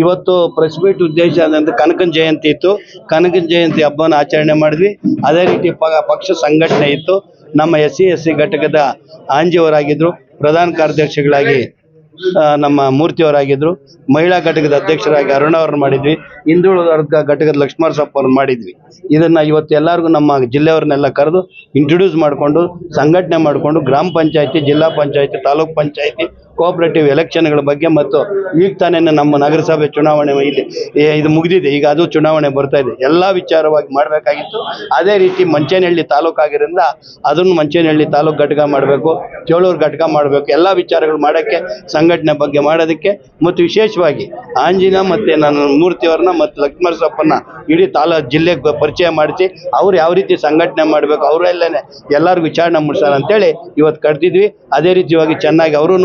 ಇವತ್ತು press meet ಉದ್ದೇಶ ಅಂದ್ರೆ ಕನಕನ ಜಯಂತಿ ಇತ್ತು. ಕನಕನ ಜಯಂತಿ ಹಬ್ಬನ ಆಚರಣೆ ಮಾಡಿದ್ವಿ. ಅದೇ ರೀತಿ ಪಕ್ಷ ಸಂಘಟನೆ ಇತ್ತು. ನಮ್ಮ ಎಸ್ ಸಿ ಎಸ್ ಸಿ ಘಟಕದ ಆಂಜಿಯವರಾಗಿದ್ರು ಪ್ರಧಾನ ಕಾರ್ಯದರ್ಶಿಗಳಾಗಿ ನಮ್ಮ ಮೂರ್ತಿಯವರಾಗಿದ್ರು, ಮಹಿಳಾ ಘಟಕದ ಅಧ್ಯಕ್ಷರಾಗಿ ಅರುಣ ಅವ್ರನ್ನ ಮಾಡಿದ್ವಿ. ಹಿಂದುಳಿದ ವರ್ಗ ಘಟಕದ ಲಕ್ಷ್ಮಣ ಸಪ್ಪ ಅವ್ರನ್ನ ಮಾಡಿದ್ವಿ. ಇದನ್ನ ಇವತ್ತು ಎಲ್ಲರಿಗೂ ನಮ್ಮ ಜಿಲ್ಲೆಯವ್ರನ್ನೆಲ್ಲ ಕರೆದು ಇಂಟ್ರೊಡ್ಯೂಸ್ ಮಾಡಿಕೊಂಡು, ಸಂಘಟನೆ ಮಾಡಿಕೊಂಡು ಗ್ರಾಮ ಪಂಚಾಯತಿ, ಜಿಲ್ಲಾ ಪಂಚಾಯತಿ, ತಾಲೂಕ್ ಪಂಚಾಯತಿ ಕೋಆಪರೇಟಿವ್ ಎಲೆಕ್ಷನ್ಗಳ ಬಗ್ಗೆ ಮತ್ತು ಈಗ ತಾನೇ ನಮ್ಮ ನಗರಸಭೆ ಚುನಾವಣೆ ಇಲ್ಲಿ ಇದು ಮುಗಿದಿದೆ. ಈಗ ಅದು ಚುನಾವಣೆ ಬರ್ತಾ ಇದೆ. ಎಲ್ಲ ವಿಚಾರವಾಗಿ ಮಾಡಬೇಕಾಗಿತ್ತು. ಅದೇ ರೀತಿ ಮಂಚೇನಹಳ್ಳಿ ತಾಲೂಕು ಆಗಿರೋದ್ರಿಂದ ಅದನ್ನು ಮಂಚೇನಹಳ್ಳಿ ತಾಲೂಕು ಘಟಕ ಮಾಡಬೇಕು, ಚೋಳೂರು ಘಟಕ ಮಾಡಬೇಕು. ಎಲ್ಲ ವಿಚಾರಗಳು ಮಾಡೋಕ್ಕೆ, ಸಂಘಟನೆ ಬಗ್ಗೆ ಮಾಡೋದಕ್ಕೆ ಮತ್ತು ವಿಶೇಷವಾಗಿ ಆಂಜಿನ ಮತ್ತು ನನ್ನ ಮೂರ್ತಿಯವ್ರನ್ನ ಮತ್ತು ಲಕ್ಷ್ಮಣಸಪ್ಪನ್ನ ಇಡೀ ತಾಲೂಕು ಜಿಲ್ಲೆಗೆ ಪರಿಚಯ ಮಾಡಿಸಿ ಅವ್ರು ಯಾವ ರೀತಿ ಸಂಘಟನೆ ಮಾಡಬೇಕು ಅವರೆಲ್ಲೇ ಎಲ್ಲರಿಗೂ ವಿಚಾರಣೆ ಮುಡಿಸೋಣ ಅಂತೇಳಿ ಇವತ್ತು ಕರೆದಿದ್ವಿ. ಅದೇ ರೀತಿಯಾಗಿ ಚೆನ್ನಾಗಿ ಅವರೂ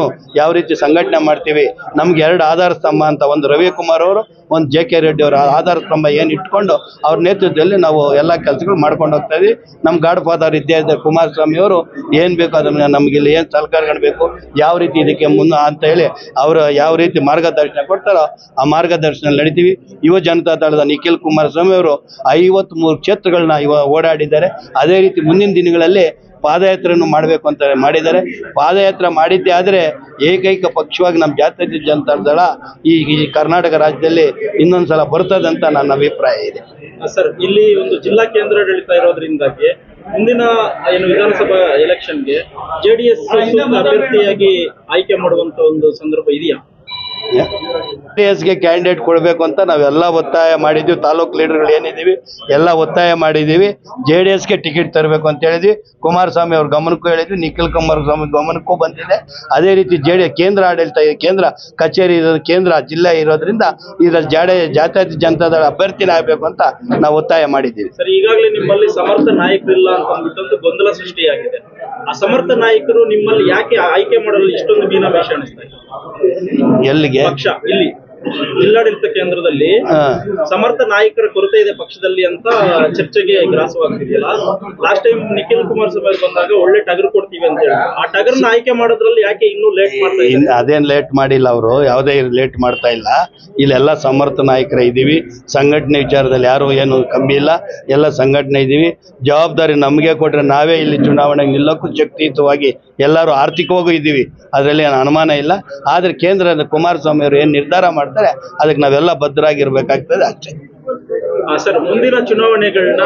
ಯಾವ ರೀತಿ ಸಂಘಟನೆ ಮಾಡ್ತೀವಿ? ನಮ್ಗೆ ಎರಡು ಆಧಾರ ಸ್ತಂಭ ಅಂತ ಒಂದು ರವಿಕುಮಾರ್ ಅವರು, ಒಂದು ಜೆ ಕೆ ರೆಡ್ಡಿ ಅವರು ಆಧಾರ ಸ್ತಂಭ ಏನು ಇಟ್ಕೊಂಡು ಅವ್ರ ನೇತೃತ್ವದಲ್ಲಿ ನಾವು ಎಲ್ಲ ಕೆಲಸಗಳು ಮಾಡ್ಕೊಂಡು ಹೋಗ್ತಾ ಇದ್ವಿ. ನಮ್ಮ ಗಾಡ್ ಫಾದರ್ ಇದ್ದೇ ಕುಮಾರ್ ಕುಮಾರಸ್ವಾಮಿ ಅವರು, ಏನು ಬೇಕು ಅದನ್ನು ನಮ್ಗೆ ಇಲ್ಲಿ ಏನು ಬೇಕು ಯಾವ ರೀತಿ ಇದಕ್ಕೆ ಮುನ್ನ ಅಂತ ಹೇಳಿ ಅವರು ಯಾವ ರೀತಿ ಮಾರ್ಗದರ್ಶನ ಕೊಡ್ತಾರೋ ಆ ಮಾರ್ಗದರ್ಶನ ನಡಿತೀವಿ. ಯುವ ಜನತಾ ದಳದ ನಿಖಿಲ್ ಕುಮಾರಸ್ವಾಮಿ ಅವರು ಐವತ್ಮೂರು ಕ್ಷೇತ್ರಗಳನ್ನ ಇವ ಓಡಾಡಿದ್ದಾರೆ. ಅದೇ ರೀತಿ ಮುಂದಿನ ದಿನಗಳಲ್ಲಿ ಪಾದಯಾತ್ರೆಯನ್ನು ಮಾಡಬೇಕು ಅಂತ ಮಾಡಿದ್ದಾರೆ. ಪಾದಯಾತ್ರೆ ಮಾಡಿದ್ದೇ ಆದರೆ ಏಕೈಕ ಪಕ್ಷವಾಗಿ ನಮ್ಮ ಜಾತ್ಯತೀತ ಜನತಾ ದಳ ಈ ಕರ್ನಾಟಕ ರಾಜ್ಯದಲ್ಲಿ ಇನ್ನೊಂದು ಸಲ ಬರ್ತದಂತ ನನ್ನ ಅಭಿಪ್ರಾಯ ಇದೆ. ಸರ್ ಇಲ್ಲಿ ಒಂದು ಜಿಲ್ಲಾ ಕೇಂದ್ರ ನಡೀತಾ ಇರೋದ್ರಿಂದಾಗಿ ಮುಂದಿನ ಏನು ವಿಧಾನಸಭಾ ಎಲೆಕ್ಷನ್ಗೆ ಜೆಡಿಎಸ್ ಅಭ್ಯರ್ಥಿಯಾಗಿ ಆಯ್ಕೆ ಮಾಡುವಂತ ಒಂದು ಸಂದರ್ಭ ಇದೆಯಾ? ಎಸ್ಗೆ ಕ್ಯಾಂಡಿಡೇಟ್ ಕೊಡಬೇಕು ಅಂತ ನಾವೆಲ್ಲ ಒತ್ತಾಯ ಮಾಡಿದ್ವಿ. ತಾಲೂಕು ಲೀಡರ್ಗಳು ಏನಿದ್ದೀವಿ ಎಲ್ಲ ಒತ್ತಾಯ ಮಾಡಿದ್ದೀವಿ. ಜೆ ಡಿ ಎಸ್ಗೆ ಟಿಕೆಟ್ ತರಬೇಕು ಅಂತ ಹೇಳಿದ್ವಿ. ಕುಮಾರಸ್ವಾಮಿ ಅವ್ರ ಗಮನಕ್ಕೂ ಹೇಳಿದ್ವಿ. ನಿಖಿಲ್ ಕುಮಾರಸ್ವಾಮಿ ಗಮನಕ್ಕೂ ಬಂದಿದೆ. ಅದೇ ರೀತಿ ಜೆ ಡಿ ಕೇಂದ್ರ ಆಡಳಿತ ಇದೆ, ಕೇಂದ್ರ ಕಚೇರಿ ಇರೋದು ಕೇಂದ್ರ ಜಿಲ್ಲೆ ಇರೋದ್ರಿಂದ ಇದರಲ್ಲಿ ಜಾಡೆ ಜಾತ್ಯತೀತ ಜನತಾದಳ ಅಭ್ಯರ್ಥಿನ ಆಗಬೇಕು ಅಂತ ನಾವು ಒತ್ತಾಯ ಮಾಡಿದ್ದೀವಿ. ಸರ್ ಈಗಾಗಲೇ ನಿಮ್ಮಲ್ಲಿ ಸಮರ್ಥ ನಾಯಕರಿಲ್ಲ ಅಂತ ಅಂದ್ಬಿಟ್ಟು ಗೊಂದಲ ಸೃಷ್ಟಿಯಾಗಿದೆ. ಆ ಸಮರ್ಥ ನಾಯಕರು ನಿಮ್ಮಲ್ಲಿ ಯಾಕೆ ಆಯ್ಕೆ ಮಾಡಲು ಇಷ್ಟೊಂದು ಮೀನಾಮೇಷ ಎಲ್ಲಿಗೆ? ಪಕ್ಷ ಇಲ್ಲಿ. ಜಿಲ್ಲಾಡಳಿತ ಕೇಂದ್ರದಲ್ಲಿ ಸಮರ್ಥ ನಾಯಕರ ಕೊರತೆ ಇದೆ ಪಕ್ಷದಲ್ಲಿ ಅಂತ ಚರ್ಚೆಗೆ ಗ್ರಾಸವಾಗ್ತಿದೆಯಲ್ಲ. ಲಾಸ್ಟ್ ಟೈಮ್ ನಿಖಿಲ್ ಕುಮಾರ್ ಸ್ವಾಮಿ ಬಂದಾಗ ಒಳ್ಳೆ ಟಗರ್ ಕೊಡ್ತೀವಿ ಅಂತ ಹೇಳಿ ಆ ಟಗರ್ನ ಆಯ್ಕೆ ಮಾಡೋದ್ರಲ್ಲಿ ಯಾಕೆ ಇನ್ನೂ ಲೇಟ್ ಮಾಡ್ತಾ ಅದೇನ್ ಲೇಟ್ ಮಾಡಿಲ್ಲ ಅವರು. ಯಾವುದೇ ಲೇಟ್ ಮಾಡ್ತಾ ಇಲ್ಲ. ಇಲ್ಲೆಲ್ಲ ಸಮರ್ಥ ನಾಯಕರ ಇದ್ದೀವಿ. ಸಂಘಟನೆ ವಿಚಾರದಲ್ಲಿ ಯಾರು ಏನು ಕಮ್ಮಿ ಇಲ್ಲ. ಎಲ್ಲ ಸಂಘಟನೆ ಇದ್ದೀವಿ. ಜವಾಬ್ದಾರಿ ನಮಗೆ ಕೊಟ್ರೆ ನಾವೇ ಇಲ್ಲಿ ಚುನಾವಣೆಗೆ ನಿಲ್ಲಕ್ಕೂ ಶಕ್ತಿಯುತವಾಗಿ ಎಲ್ಲರೂ ಆರ್ಥಿಕವಾಗೂ ಇದ್ದೀವಿ. ಅದರಲ್ಲಿ ಏನು ಅನುಮಾನ ಇಲ್ಲ. ಆದರೆ ಕೇಂದ್ರದ ಕುಮಾರಸ್ವಾಮಿ ಅವರು ಏನು ನಿರ್ಧಾರ ಮಾಡ್ತಾರೆ ಅದಕ್ಕೆ ನಾವೆಲ್ಲ ಭದ್ರಾಗಿರ್ಬೇಕಾಗ್ತದೆ ಅಷ್ಟೇ. ಸರ್ ಮುಂದಿನ ಚುನಾವಣೆಗಳನ್ನ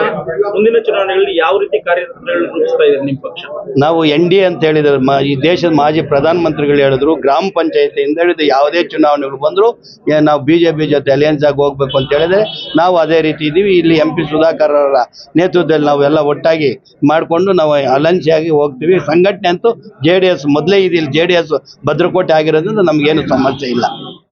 ಮುಂದಿನ ಚುನಾವಣೆಗಳಲ್ಲಿ ಯಾವ ರೀತಿ ಕಾರ್ಯತಂತ್ರಗಳನ್ನ ರೂಪಿಸ್ತಾ ಇದ್ದಾರೆ ನಿಮ್ಮ ಪಕ್ಷ? ನಾವು ಎನ್ ಡಿ ಅಂತ ಹೇಳಿದ್ರೆ ಈ ದೇಶದ ಮಾಜಿ ಪ್ರಧಾನಮಂತ್ರಿಗಳು ಹೇಳಿದ್ರು ಗ್ರಾಮ ಪಂಚಾಯತಿಯಿಂದ ಹಿಡಿದು ಯಾವುದೇ ಚುನಾವಣೆಗಳು ಬಂದ್ರು ನಾವು ಬಿಜೆಪಿ ಜೊತೆ ಅಲಿಯನ್ಸ್ ಆಗಿ ಹೋಗ್ಬೇಕು ಅಂತ ಹೇಳಿದ್ರೆ ನಾವು ಅದೇ ರೀತಿ ಇದ್ದೀವಿ ಇಲ್ಲಿ ಎಂ ಪಿ ಸುಧಾಕರ್ ಅವರ ನೇತೃತ್ವದಲ್ಲಿ ನಾವೆಲ್ಲ ಒಟ್ಟಾಗಿ ಮಾಡಿಕೊಂಡು ನಾವು ಅಲಯನ್ಸ್ ಆಗಿ ಹೋಗ್ತೀವಿ. ಸಂಘಟನೆ ಅಂತೂ ಜೆ ಡಿ ಎಸ್ ಮೊದಲೇ ಇದಿಲ್ಲ ಜೆ ಡಿ ಎಸ್ ಭದ್ರಕೋಟೆ ಆಗಿರೋದ್ರಿಂದ ನಮಗೇನು ಸಮಸ್ಯೆ ಇಲ್ಲ.